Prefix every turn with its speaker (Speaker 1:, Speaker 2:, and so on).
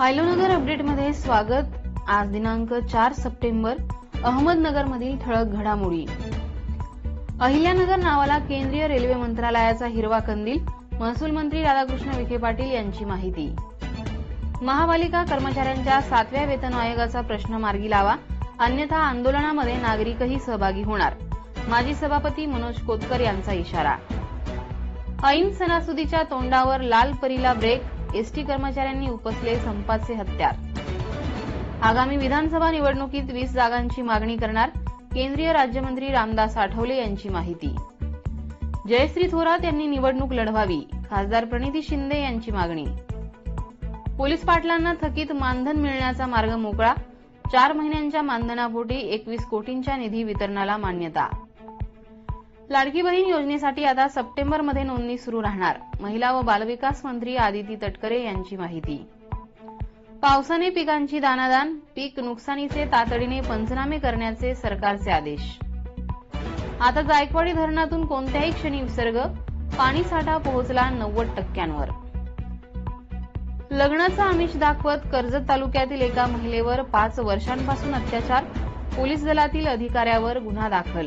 Speaker 1: फायलोनगर अपडेटमध्ये स्वागत. आज दिनांक चार सप्टेंबर अहमदनगरमधील ठळक घडामोडी. अहिल्यानगर नावाला केंद्रीय रेल्वे मंत्रालयाचा हिरवा कंदील महसूल मंत्री राधाकृष्ण विखे पाटील यांची माहिती. महापालिका कर्मचाऱ्यांच्या सातव्या वेतन आयोगाचा प्रश्न मार्गी लावा अन्यथा आंदोलनामध्ये नागरिकही सहभागी होणार. माजी सभापती मनोज कोतकर यांचा इशारा. ऐन सणासुदीच्या तोंडावर लाल परीला ब्रेक एसटी कर्मचाऱ्यांनी उपसले संपाचे हत्यार. आगामी विधानसभा निवडणुकीत वीस जागांची मागणी करणार केंद्रीय राज्यमंत्री रामदास आठवले यांची माहिती. जयश्री थोरात यांनी निवडणूक लढवावी खासदार प्रणिती शिंदे यांची मागणी. पोलीस पाटलांना थकीत मानधन मिळण्याचा मार्ग मोकळा चार महिन्यांच्या मानधनापोटी एकवीस कोटींच्या निधी वितरणाला मान्यता. लाडकी बहीण योजनेसाठी आता सप्टेंबरमध्ये नोंदणी सुरू राहणार. महिला व बालविकास मंत्री आदिती तटकरे यांची माहिती. पावसाने पिकांची दानादान पीक नुकसानीचे तातडीने पंचनामे करण्याचे सरकारचे आदेश. आता जायकवाडी धरणातून कोणत्याही क्षणी विसर्ग पाणीसाठा पोहोचला नव्वद टक्क्यांवर. लग्नाचा आमिष दाखवत कर्जत तालुक्यातील एका महिलेवर पाच वर्षांपासून अत्याचार पोलीस दलातील अधिकाऱ्यावर गुन्हा दाखल.